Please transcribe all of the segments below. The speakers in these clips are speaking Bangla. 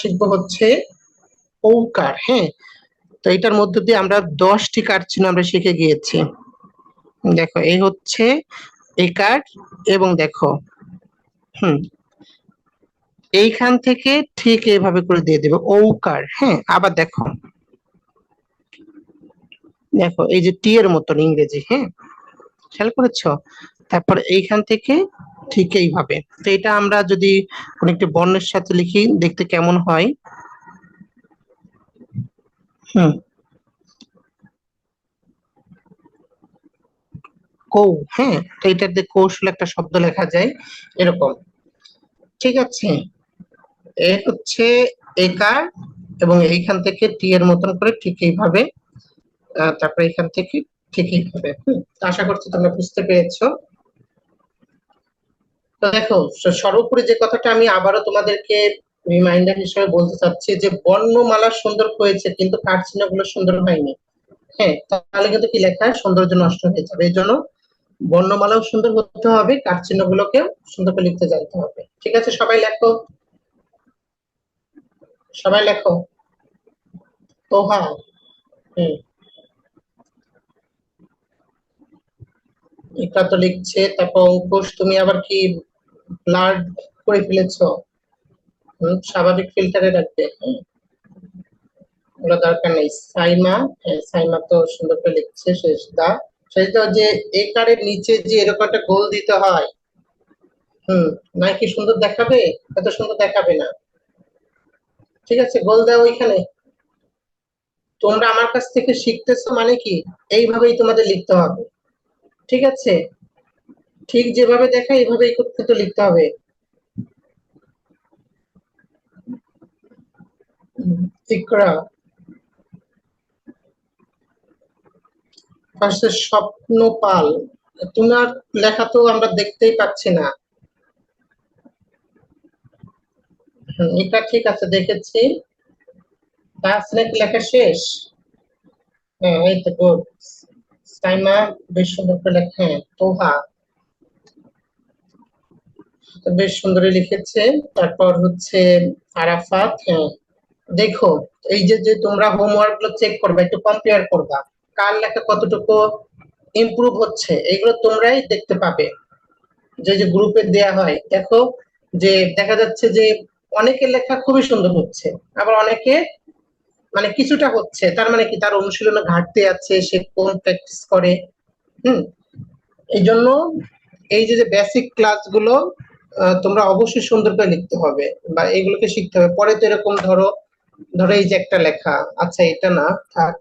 শিখব হচ্ছে ঔকার হ্যাঁ? তো এটার মধ্যে দিয়ে আমরা দশটি কার চিহ্ন আমরা শিখে গিয়েছি। দেখো এই হচ্ছে এই কার্ড এবং দেখো, হুম, এইখান থেকে ঠিক এইভাবে করে দিয়ে দেবে ঔকার হ্যাঁ? আবার দেখো দেখো, এই যে টি এর মতন ইংরেজি হ্যাঁ? খেয়াল করেছ? তারপর এইখান থেকে ঠিক এইভাবে তো এটা আমরা যদি কোন একটি বর্ণের সাথে লিখি, দেখতে কেমন হয়? হুম। কৌ হ্যাঁ তো এটাতে কৌশল একটা শব্দ লেখা যায়, এরকম। ঠিক আছে? এ হচ্ছে একার এবং এইখান থেকে টি এর মতন করে ঠিক এইভাবে তারপরে এখান থেকে ঠিক এইভাবে আশা করছি তোমরা বুঝতে পেরেছ। তো দেখো সর্বোপরি যে কথাটা আমি আবারও তোমাদেরকে রিমাইন্ডার হিসেবে বলতে চাচ্ছি যে বর্ণমালা সুন্দর হয়েছে, কিন্তু কাঠ চিহ্নগুলো সুন্দর হয়নি। হ্যাঁ তাহলে কিন্তু কি লেখা? সৌন্দর্য নষ্ট হয়ে যাবে। এই জন্য বর্ণমালাও সুন্দর হতে হবে কাঠ চিহ্নগুলোকেও সুন্দর করে লিখতে জানতে হবে। ঠিক আছে, সবাই লেখো। সবাই লেখো। তোহা। হম এটা তো লিখছে তারপর অঙ্কুশ তুমি আবার কি ব্লাড করে ফেলেছো? স্বাভাবিক ফিল্টারে রাখবে ওগুলো দরকার নেই। সাইমা হ্যাঁ, সাইমা তো সুন্দর করে লিখছে শেষ দা সেটা যে এ কারের নিচে যে এরকম একটা গোল দিতে হয় হুম না কি সুন্দর দেখাবে? এত সুন্দর দেখাবে না। ঠিক আছে গোল দাও ওইখানে। তোমরা আমার কাছ থেকে শিখতেছো মানে কি? এইভাবেই তোমাদের লিখতে হবে। ঠিক আছে? ঠিক যেভাবে দেখা এইভাবেই করতে তো লিখতে হবে। স্বপ্ন পাল। তোমার লেখা তো আমরা দেখতেই পাচ্ছি না। এটা ঠিক আছে, দেখেছি। তাসনেক লেখা শেষ? হ্যাঁ এই তো গুড সাইমা বেশ সুন্দর করে লেখা হ্যাঁ তোহা। বেশ সুন্দর লিখেছে। তারপর হচ্ছে আরাফাত হ্যাঁ। দেখো, এই যে যে তোমরা হোমওয়ার্কগুলো চেক করবে, একটু কম্পেয়ার করবা, কার লেখা কতটুকু ইমপ্রুভ হচ্ছে, এগুলো তোমরাই দেখতে পাবে। যে যে গ্রুপে দেয়া হয়, দেখো যে, দেখা যাচ্ছে যে অনেকের লেখা খুবই সুন্দর হচ্ছে, আবার অনেকে মানে কিছুটা হচ্ছে, তার মানে কি তার অনুশীলনে ঘাটতি আছে, সে কোন প্র্যাকটিস করে, হুম? এই জন্য এই যে বেসিক ক্লাসগুলো তোমরা অবশ্যই সুন্দর করে লিখতে হবে বা এগুলোকে শিখতে হবে। পরে তো এরকম ধরো ধরো এই যে একটা লেখা আচ্ছা এটা না, থাক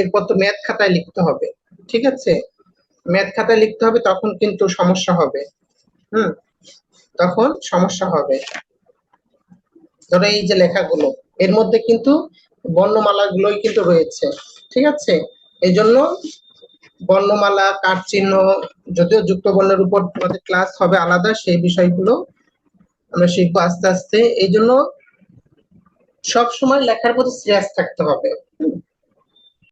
এরপর তো ম্যাথ খাতায় লিখতে হবে, ঠিক আছে? ম্যাথ খাতায় লিখতে হবে, তখন কিন্তু সমস্যা হবে, হুম? তখন সমস্যা হবে। ধরো এই যে লেখাগুলো এর মধ্যে কিন্তু বর্ণমালা গুলোই কিন্তু রয়েছে, ঠিক আছে? এই জন্য বর্ণমালা কাঠ চিহ্ন যদিও যুক্ত বর্ণের উপর আমাদের ক্লাস হবে আলাদা, সেই বিষয়গুলো আমরা শিখব আস্তে আস্তে। এই জন্য সবসময় লেখার প্রতি সিরিয়াস থাকতে হবে।